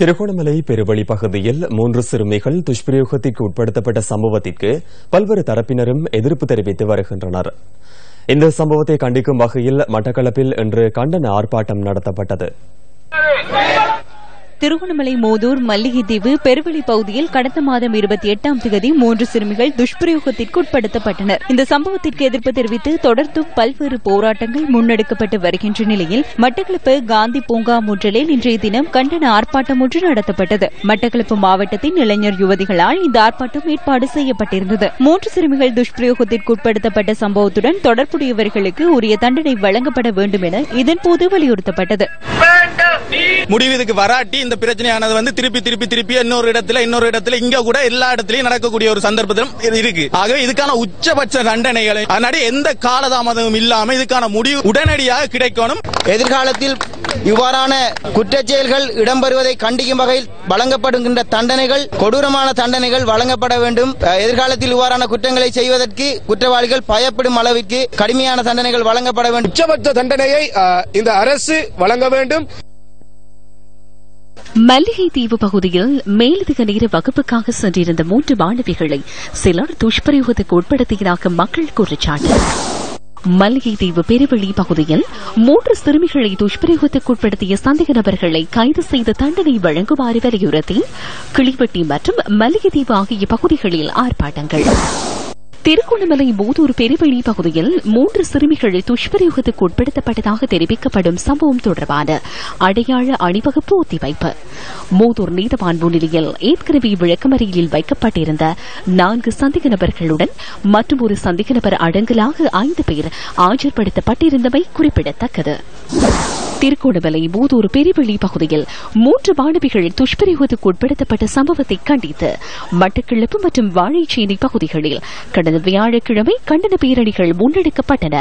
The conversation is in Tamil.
திருகோணமலை பெருவழி பகுதியில் மூன்று சிறுமிகள் துஷ்பிரயோகத்திற்கு உட்படுத்தப்பட்ட சம்பவத்திற்கு பல்வேறு தரப்பினரும் எதிர்ப்பு தெரிவித்து வருகின்றனர். இந்த சம்பவத்தை கண்டிக்கும் வகையில் மட்டக்களப்பில் இன்று கண்டன ஆர்ப்பாட்டம் நடத்தப்பட்டது. திருவண்ணாமலை மோதூர் மல்லிகை தீவு பெருவெளி பகுதியில் கடந்த மாதம் இருபத்தி எட்டாம் தேதி மூன்று சிறுமிகள் துஷ்பிரயோகத்திற்கு உட்படுத்தப்பட்டனர். இந்த சம்பவத்திற்கு எதிர்ப்பு தெரிவித்து தொடர்ந்து பல்வேறு போராட்டங்கள் முன்னெடுக்கப்பட்டு வருகின்ற நிலையில் மட்டக்களப்பு காந்தி பூங்கா முற்றலில் இன்றைய தினம் கண்டன ஆர்ப்பாட்டம் ஒன்று நடத்தப்பட்டது. மட்டக்களப்பு மாவட்டத்தின் இளைஞர் யுவதிகளால் இந்த ஆர்ப்பாட்டம் ஏற்பாடு செய்யப்பட்டிருந்தது. மூன்று சிறுமிகள் துஷ்பிரயோகத்திற்கு உட்படுத்தப்பட்ட சம்பவத்துடன் தொடர்புடையவர்களுக்கு உரிய தண்டனை வழங்கப்பட வேண்டும் என இதன்போது வலியுறுத்தப்பட்டது. முடிவு இதுக்கு வராட்டி இந்த பிரச்சனையானது வந்து திருப்பி திருப்பி திருப்பி இன்னொரு இடத்துல இன்னொரு இடத்துல இங்க கூட எல்லா இடத்துலயும் நடக்கக்கூடிய ஒரு சந்தர்ப்பத்திலும் இருக்கு. ஆகவே இதுக்கான உச்சபட்ச தண்டனைகளை அதனால எந்த காலதாமதமும் இல்லாம இதுக்கான முடிவு உடனடியாக கிடைக்கணும். எதிர்காலத்தில் இவ்வாறான குற்றச்செயல்கள் இடம்பெறுவதை கண்டிக்கும் வகையில் வழங்கப்படுகின்ற தண்டனைகள் கொடூரமான தண்டனைகள் வழங்கப்பட வேண்டும். எதிர்காலத்தில் இவ்வாறான குற்றங்களை செய்வதற்கு குற்றவாளிகள் பயப்படும் அளவிற்கு கடுமையான தண்டனைகள் வழங்கப்பட வேண்டும். உச்சபட்ச தண்டனையை இந்த அரசு வழங்க வேண்டும். மல்லிகை தீவு பகுதியில் மேலதிக நேர வகுப்புக்காக சென்றிருந்த மூன்று மாணவிகளை சிலர் துஷ்பிரயோகத்துக்கு உட்படுத்தியதாக மக்கள் குற்றச்சாட்டு. மல்லிகை தீவு பெருவெளி பகுதியில் மூன்று சிறுமிகளை துஷ்பிரயோகத்துக்கு உட்படுத்திய சந்தேக நபர்களை கைது செய்து தண்டனை வழங்குமாறு வலியுறுத்தி கிளிவெட்டி மற்றும் மல்லிகை தீவு ஆகிய பகுதிகளில் ஆர்ப்பாட்டங்கள். திருகோணமலை மூதூர் பெருவெளி பகுதியில் மூன்று சிறுமிகள் துஷ்பிரயோகத்துக்கு உட்படுத்தப்பட்டதாக தெரிவிக்கப்படும் சம்பவம் தொடர்பான அடையாள அணிவகுப்பு ஒத்திவைப்பு. மூதூர் நீதவான் முன்னிலையில் ஏற்கனவே விளக்கமறியலில் வைக்கப்பட்டிருந்த நான்கு சந்தேக நபர்களுடன் மற்றும் ஒரு சந்தேக நபர் அடங்கலாக ஐந்து பேர் ஆஜர்படுத்தப்பட்டிருந்தமை குறிப்பிடத்தக்கது. திருக்கோணமலை மூதூர் பெருவெளி பகுதியில் மூன்று மாணவிகள் துஷ்பிரயோகத்துக்கு உட்படுத்தப்பட்ட சம்பவத்தை கண்டித்து மட்டக்கிழப்பு மற்றும் வாழைச்சேனை பகுதிகளில் கடந்த வியாழக்கிழமை கண்டன பேரணிகள் முன்னெடுக்கப்பட்டன.